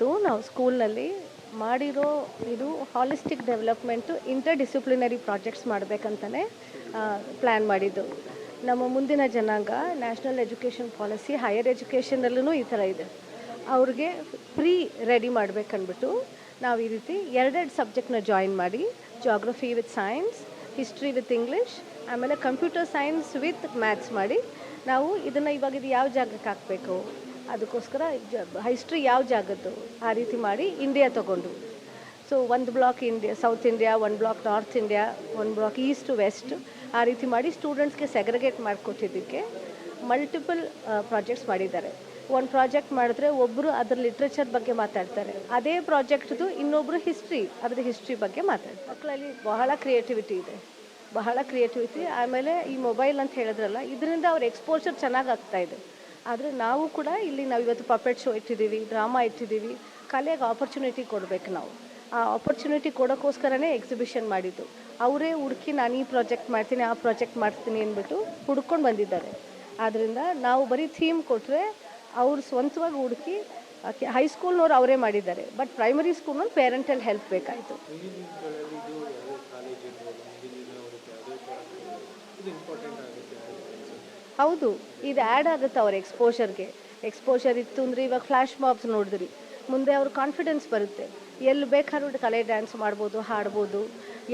ಇವತ್ತು ನಾವು ಸ್ಕೂಲ್ನಲ್ಲಿ ಮಾಡಿರೋ ಇದು holistic development interdisciplinary projects ಮಾಡಬೇಕಂತಲೇ ಪ್ಲ್ಯಾನ್ ಮಾಡಿದ್ದು. ನಮ್ಮ ಮುಂದಿನ ಜನಾಂಗ ನ್ಯಾಷನಲ್ ಎಜುಕೇಷನ್ ಪಾಲಿಸಿ ಹೈಯರ್ ಎಜುಕೇಷನಲ್ಲೂ ಈ ಥರ ಇದೆ. ಅವ್ರಿಗೆ ಪ್ರೀ ರೆಡಿ ಮಾಡಬೇಕನ್ಬಿಟ್ಟು ನಾವು ಈ ರೀತಿ ಎರಡೆರಡು ಸಬ್ಜೆಕ್ಟ್ನ ಜಾಯಿನ್ ಮಾಡಿ geography with science history with English ಆಮೇಲೆ ಕಂಪ್ಯೂಟರ್ ಸೈನ್ಸ್ ವಿತ್ ಮ್ಯಾಥ್ಸ್ ಮಾಡಿ, ನಾವು ಇದನ್ನು ಇವಾಗ ಇದು ಯಾವ ಜಾಗಕ್ಕೆ ಹಾಕಬೇಕು? ಅದಕ್ಕೋಸ್ಕರ ಹಿಸ್ಟ್ರಿ ಯಾವ ಜಾಗದ್ದು ಆ ರೀತಿ ಮಾಡಿ ಇಂಡಿಯಾ ತಗೊಂಡು. ಸೊ ಒಂದು ಬ್ಲಾಕ್ ಇಂಡಿಯಾ ಸೌತ್ ಇಂಡಿಯಾ ಒಂದು ಬ್ಲಾಕ್ ನಾರ್ತ್ ಇಂಡಿಯಾ ಒಂದು ಬ್ಲಾಕ್ ಈಸ್ಟ್ ವೆಸ್ಟ್ ಆ ರೀತಿ ಮಾಡಿ ಸ್ಟೂಡೆಂಟ್ಸ್ಗೆ ಸೆಗ್ರಿಗೇಟ್ ಮಾಡಿಕೊಟ್ಟಿದ್ದಕ್ಕೆ ಮಲ್ಟಿಪಲ್ ಪ್ರಾಜೆಕ್ಟ್ಸ್ ಮಾಡಿದ್ದಾರೆ. ಒಂದು ಪ್ರಾಜೆಕ್ಟ್ ಮಾಡಿದ್ರೆ ಒಬ್ಬರು ಅದ್ರ ಲಿಟ್ರೇಚರ್ ಬಗ್ಗೆ ಮಾತಾಡ್ತಾರೆ. ಅದೇ ಪ್ರಾಜೆಕ್ಟ್ದು ಇನ್ನೊಬ್ಬರು ಹಿಸ್ಟ್ರಿ ಅದ್ರ ಹಿಸ್ಟ್ರಿ ಬಗ್ಗೆ ಮಾತಾಡ್ತಾರೆ. ಮಕ್ಕಳಲ್ಲಿ ಬಹಳ ಕ್ರಿಯೇಟಿವಿಟಿ ಇದೆ. ಬಹಳ ಕ್ರಿಯೇಟಿವಿಟಿ ಆಮೇಲೆ ಈ ಮೊಬೈಲ್ ಅಂತ ಹೇಳಿದ್ರಲ್ಲ, ಇದರಿಂದ ಅವ್ರ ಎಕ್ಸ್ಪೋಜರ್ ಚೆನ್ನಾಗಿ ಇದೆ. ಆದರೆ ನಾವು ಕೂಡ ಇಲ್ಲಿ ನಾವು ಇವತ್ತು ಪಪೆಟ್ ಶೋ ಇಟ್ಟಿದ್ದೀವಿ ಡ್ರಾಮಾ ಇಟ್ಟಿದ್ದೀವಿ. ಕಲೆಗೆ ಆಪರ್ಚುನಿಟಿ ಕೊಡಬೇಕು ನಾವು. ಆ ಆಪರ್ಚುನಿಟಿ ಕೊಡೋಕ್ಕೋಸ್ಕರನೇ ಎಕ್ಸಿಬಿಷನ್ ಮಾಡಿದ್ದು. ಅವರೇ ಹುಡುಕಿ ನಾನು ಈ ಪ್ರಾಜೆಕ್ಟ್ ಮಾಡ್ತೀನಿ, ಆ ಪ್ರಾಜೆಕ್ಟ್ ಮಾಡ್ತೀನಿ ಅಂದ್ಬಿಟ್ಟು ಹುಡ್ಕೊಂಡು ಬಂದಿದ್ದಾರೆ. ಆದ್ದರಿಂದ ನಾವು ಬರೀ ಥೀಮ್ ಕೊಟ್ಟರೆ ಅವ್ರು ಸ್ವಂತವಾಗಿ ಹುಡುಕಿ ಹೈಸ್ಕೂಲ್ನವ್ರು ಅವರೇ ಮಾಡಿದ್ದಾರೆ. ಬಟ್ ಪ್ರೈಮರಿ ಸ್ಕೂಲ್ನಲ್ಲಿ ಪೇರೆಂಟಲ್ ಹೆಲ್ಪ್ ಬೇಕಾಯಿತು. ಹೌದು, ಇದು ಆ್ಯಡ್ ಆಗುತ್ತೆ ಅವ್ರ ಎಕ್ಸ್ಪೋಷರ್ಗೆ ಎಕ್ಸ್ಪೋಷರ್ ಇತ್ತು ಅಂದರೆ ಇವಾಗ ಫ್ಲ್ಯಾಶ್ ಮಾಬ್ಸ್ ನೋಡಿದ್ರಿ. ಮುಂದೆ ಅವ್ರ ಕಾನ್ಫಿಡೆನ್ಸ್ ಬರುತ್ತೆ. ಎಲ್ಲಿ ಬೇಕಾದ್ರೂ ಕಲೆ ಡ್ಯಾನ್ಸ್ ಮಾಡ್ಬೋದು, ಹಾಡ್ಬೋದು,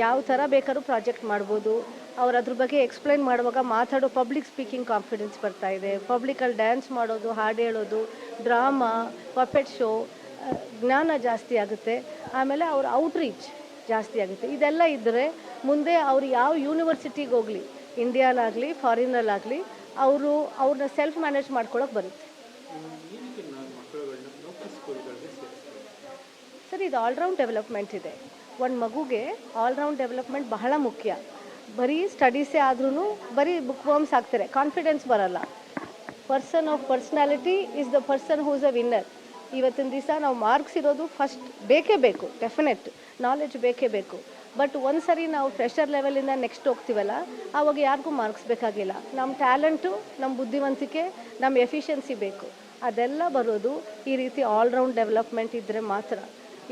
ಯಾವ ಥರ ಬೇಕಾದ್ರೂ ಪ್ರಾಜೆಕ್ಟ್ ಮಾಡ್ಬೋದು. ಅವ್ರು ಅದ್ರ ಬಗ್ಗೆ ಎಕ್ಸ್ಪ್ಲೈನ್ ಮಾಡುವಾಗ ಮಾತಾಡೋ ಪಬ್ಲಿಕ್ ಸ್ಪೀಕಿಂಗ್ ಕಾನ್ಫಿಡೆನ್ಸ್ ಬರ್ತಾ ಇದೆ. ಪಬ್ಲಿಕಲ್ಲಿ ಡ್ಯಾನ್ಸ್ ಮಾಡೋದು, ಹಾಡು ಹೇಳೋದು ಡ್ರಾಮಾ ಪಪೆಟ್ ಶೋ ಜ್ಞಾನ ಜಾಸ್ತಿ ಆಗುತ್ತೆ. ಆಮೇಲೆ ಅವ್ರ ಔಟ್ರೀಚ್ ಜಾಸ್ತಿ ಆಗುತ್ತೆ. ಇದೆಲ್ಲ ಇದ್ದರೆ ಮುಂದೆ ಅವ್ರು ಯಾವ ಯೂನಿವರ್ಸಿಟಿಗೆ ಹೋಗಲಿ ಇಂಡಿಯಾಲಾಗಲಿ ಫಾರಿನಲ್ಲಾಗಲಿ ಅವರು ಅವ್ರನ್ನ ಸೆಲ್ಫ್ ಮ್ಯಾನೇಜ್ ಮಾಡ್ಕೊಳಕ್ಕೆ ಬರುತ್ತೆ. ಸರ್, ಇದು ಆಲ್ರೌಂಡ್ ಡೆವಲಪ್ಮೆಂಟ್ ಇದೆ. ಒಂದು ಮಗುಗೆ ಆಲ್ರೌಂಡ್ ಡೆವಲಪ್ಮೆಂಟ್ ಬಹಳ ಮುಖ್ಯ. ಬರೀ ಸ್ಟಡೀಸೇ ಆದ್ರೂ ಬರೀ ಬುಕ್ ವರ್ಮ್ಸ್ ಆಗ್ತಾರೆ ಕಾನ್ಫಿಡೆನ್ಸ್ ಬರಲ್ಲ. Person of personality is the person whose a winner ಇವತ್ತಿನ ದಿವಸ ನಾವು ಮಾರ್ಕ್ಸ್ ಇರೋದು ಫಸ್ಟ್ ಬೇಕೇ ಬೇಕು ಡೆಫಿನೆಟ್ ನಾಲೆಡ್ಜ್ ಬೇಕೇ ಬೇಕು. ಬಟ್ ಒಂದು ಸರಿ ನಾವು ಫ್ರೆಷರ್ ಲೆವೆಲಿಂದ ನೆಕ್ಸ್ಟ್ ಹೋಗ್ತೀವಲ್ಲ ಆವಾಗ ಯಾರಿಗೂ ಮಾರ್ಕ್ಸ್ ಬೇಕಾಗಿಲ್ಲ. ನಮ್ಮ ಟ್ಯಾಲೆಂಟು ನಮ್ಮ ಬುದ್ಧಿವಂತಿಕೆ ನಮ್ಮ ಎಫಿಷಿಯನ್ಸಿ ಬೇಕು. ಅದೆಲ್ಲ ಬರೋದು ಈ ರೀತಿ ಆಲ್ರೌಂಡ್ ಡೆವಲಪ್ಮೆಂಟ್ ಇದ್ದರೆ ಮಾತ್ರ.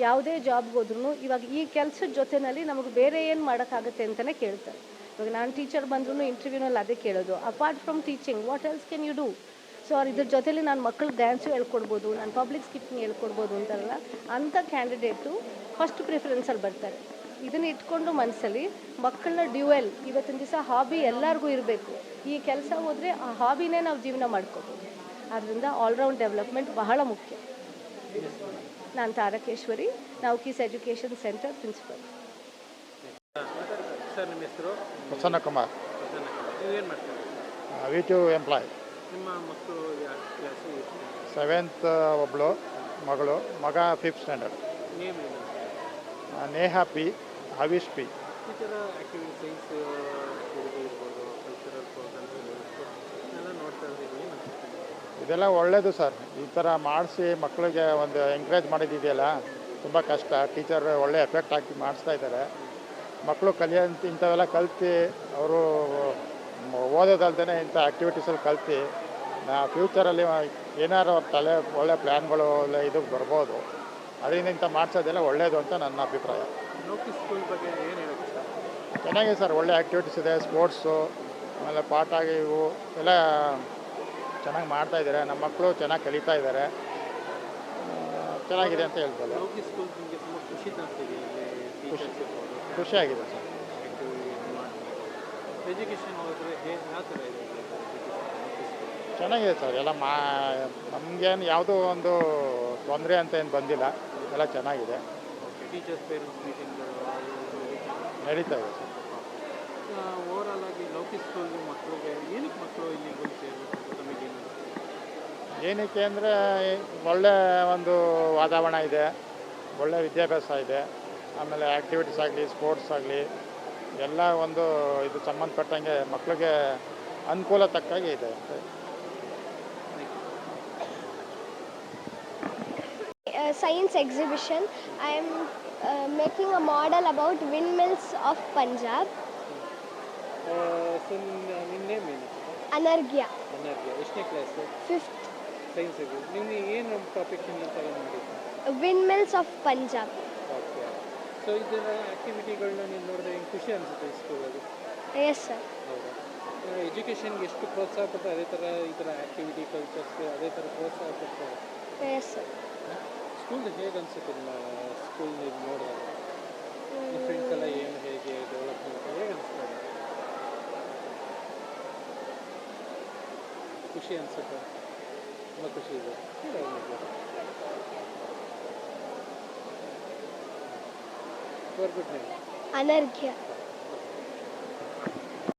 ಯಾವುದೇ ಜಾಬ್ಗೆ ಹೋದ್ರೂ ಇವಾಗ ಈ ಕೆಲಸದ ಜೊತೆಯಲ್ಲಿ ನಮಗೆ ಬೇರೆ ಏನು ಮಾಡೋಕ್ಕಾಗುತ್ತೆ ಅಂತಲೇ ಕೇಳ್ತಾರೆ. ಇವಾಗ ನಾನು ಟೀಚರ್ ಬಂದ್ರೂ ಇಂಟರ್ವ್ಯೂನಲ್ಲಿ ಅದೇ ಕೇಳೋದು. Apart from teaching what else can you do so ಅವ್ರು ಇದ್ರ ಜೊತೆಲಿ ನಾನು ಮಕ್ಕಳಿಗೆ ಡ್ಯಾನ್ಸು ಹೇಳ್ಕೊಡ್ಬೋದು, ನಾನು ಪಬ್ಲಿಕ್ ಸ್ಕಿಪ್ಪಿಂಗ್ ಹೇಳ್ಕೊಡ್ಬೋದು ಅಂತಾರಲ್ಲ ಅಂಥ ಕ್ಯಾಂಡಿಡೇಟು ಫಸ್ಟ್ ಪ್ರಿಫರೆನ್ಸಲ್ಲಿ ಬರ್ತಾರೆ. ಇದನ್ನ ಇಟ್ಕೊಂಡು ಮನಸ್ಸಲ್ಲಿ ಮಕ್ಕಳನ್ನ ಡ್ಯೂಯಲ್ ಇವತ್ತಿನ ದಿವಸ ಹಾಬಿ ಎಲ್ಲರಿಗೂ ಇರಬೇಕು. ಈ ಕೆಲಸ ಹೋದರೆ ಆ ಹಾಬಿನೇ ನಾವು ಜೀವನ ಮಾಡ್ಕೋಬೋದು. ಆದ್ದರಿಂದ ಆಲ್ರೌಂಡ್ ಡೆವಲಪ್ಮೆಂಟ್ ಬಹಳ ಮುಖ್ಯ. ನಾನು ತಾರಕೇಶ್ವರಿ ನಾವು ಕಿಸ್ ಎಜುಕೇಷನ್ ಸೆಂಟರ್ ಪ್ರಿನ್ಸಿಪಲ್ ಸರ್ ನಿಮ್ಮ ಹೆಸರು? ಪ್ರಸನ್ನ ಕುಮಾರ್. ಮಾಡ್ತೀರಿ? ವಿ ಟು ಎಂಪ್ಲಾಯ್ ನಿಮ್ಮ ಮಕ್ಕಳು ಸೆವೆಂತ್ ಒಬ್ಬಳು ಮಗಳು ಮಗ fifth standard name happy Neha P Havish P. ಇದೆಲ್ಲ ಒಳ್ಳೆಯದು ಸರ್. ಈ ಥರ ಮಾಡಿಸಿ ಮಕ್ಕಳಿಗೆ ಒಂದು ಎಂಕರೇಜ್ ಮಾಡಿದ್ದಿದೆಯಲ್ಲ ತುಂಬ ಕಷ್ಟ. ಟೀಚರ್ ಒಳ್ಳೆ ಎಫೆಕ್ಟ್ ಹಾಕಿ ಮಾಡಿಸ್ತಾ ಇದ್ದಾರೆ. ಮಕ್ಕಳು ಕಲಿಯೋಂಥ ಇಂಥವೆಲ್ಲ ಕಲ್ತು ಅವರು ಓದೋದಲ್ದೇ ಇಂಥ ಆ್ಯಕ್ಟಿವಿಟೀಸಲ್ಲಿ ಕಲ್ತು ನಾ ಫ್ಯೂಚರಲ್ಲಿ ಏನಾದ್ರು ಅವ್ರ ತಲೆ ಒಳ್ಳೆ ಪ್ಲ್ಯಾನ್ಗಳು ಒಳ್ಳೆ ಇದಕ್ಕೆ ಬರ್ಬೋದು. ಅದರಿಂದ ಇಂಥ ಮಾಡಿಸೋದೆಲ್ಲ ಒಳ್ಳೆಯದು ಅಂತ ನನ್ನ ಅಭಿಪ್ರಾಯ. ಚೆನ್ನಾಗಿದೆ ಸರ್ ಒಳ್ಳೆ ಆ್ಯಕ್ಟಿವಿಟೀಸ್ ಇದೆ ಸ್ಪೋರ್ಟ್ಸು ಆಮೇಲೆ ಪಾಠ ಇವು ಎಲ್ಲ ಚೆನ್ನಾಗಿ ಮಾಡ್ತಾ ಇದ್ದಾರೆ. ನಮ್ಮ ಮಕ್ಕಳು ಚೆನ್ನಾಗಿ ಕಲಿತಾ ಇದ್ದಾರೆ. ಚೆನ್ನಾಗಿದೆ ಅಂತ ಹೇಳ್ಬೋದು. ಖುಷಿಯಾಗಿದೆ ಸರ್. ಚೆನ್ನಾಗಿದೆ ಸರ್ ಎಲ್ಲ ಮಾ ನಮಗೇನು ಯಾವುದೋ ಒಂದು ತೊಂದರೆ ಅಂತ ಏನು ಬಂದಿಲ್ಲ ಎಲ್ಲ ಚೆನ್ನಾಗಿದೆ. ಟೀಚರ್ಸ್ ಪೇರೆಂಟ್ಸ್ ಮೀಟಿಂಗ್ಗಳು ನಡೀತಾ ಇದೆ. ಸರ್. ಓವರಾಲ್ ಆಗಿ ಲೌಕಿ ಸ್ಕೂಲ್ ಮಕ್ಕಳಿಗೆ ಏನಕ್ಕೆ ಮಕ್ಕಳು ಇಲ್ಲಿ ಬಂದು ಸೇರಬೇಕು ತಮಗೆ ಏನಕ್ಕೆ ಅಂದರೆ ಒಳ್ಳೆ ಒಂದು ವಾತಾವರಣ ಇದೆ ಒಳ್ಳೆ ವಿದ್ಯಾಭ್ಯಾಸ ಇದೆ ಆಮೇಲೆ ಆ್ಯಕ್ಟಿವಿಟೀಸ್ ಆಗಲಿ ಸ್ಪೋರ್ಟ್ಸ್ ಆಗಲಿ ಎಲ್ಲ ಒಂದು ಇದು ಸಂಬಂಧಪಟ್ಟಂಗೆ ಮಕ್ಕಳಿಗೆ ಅನುಕೂಲ ತಕ್ಕಾಗೆ ಇದೆ ಅಂತ uh, science exhibition. I am uh, making a model about windmills of Punjab. Uh, ನಿನ್ನ ನಿನ್ನ ನೇಮ್ ಏನು Anargya, ಅನರ್ಘ್ಯ ಎಷ್ಟನೇ ಕ್ಲಾಸು fifth. ಸೈನ್ಸಿಗೆ ನೀವು ಏನು ಟಾಪಿಕ್ ತಗೊಂಡು ಮಾಡಿದ್ದು Windmills of Punjab. Okay so ಇದರ ಆ್ಯಕ್ಟಿವಿಟಿಗಳನ್ನ ನೀವು ನೋಡಿದ್ರೆ ಹೆಂಗೆ ಖುಷಿ ಅನಿಸುತ್ತೆ ಈ ಸ್ಕೂಲಲ್ಲಿ Yes, sir. ಹೌದಾ ಎಜುಕೇಷನ್ಗೆ ಎಷ್ಟು ಪ್ರೋತ್ಸಾಹ ಕೊಡ್ತಾರೆ ಅದೇ ಥರ ಈ ಥರ ಆ್ಯಕ್ಟಿವಿಟಿ ಕಲ್ಚರ್ಸ್ಗೆ ಅದೇ ಥರ ಪ್ರೋತ್ಸಾಹ ಕೊಡ್ತಾರೆ Yes, sir. ಸ್ಕೂಲ್ ಹೇಗೆ ಅನಿಸುತ್ತೆ ನಿಮ್ಮ ಸ್ಕೂಲ್ ನೀವು ನೋಡಿದಾಗ? ನಿಮ್ಮ ಫ್ರೆಂಡ್ಸ್ ಎಲ್ಲ ಏನು ಹೇಗೆ ಡೆವಲಪ್ ಮಾಡ್ತಾರೆ ಹೇಗೆ ಅನಿಸ್ತದೆ ಖುಷಿ ಅನಿಸುತ್ತೆ? ತುಂಬ ಖುಷಿ ಇದೆ. Your good Anargya.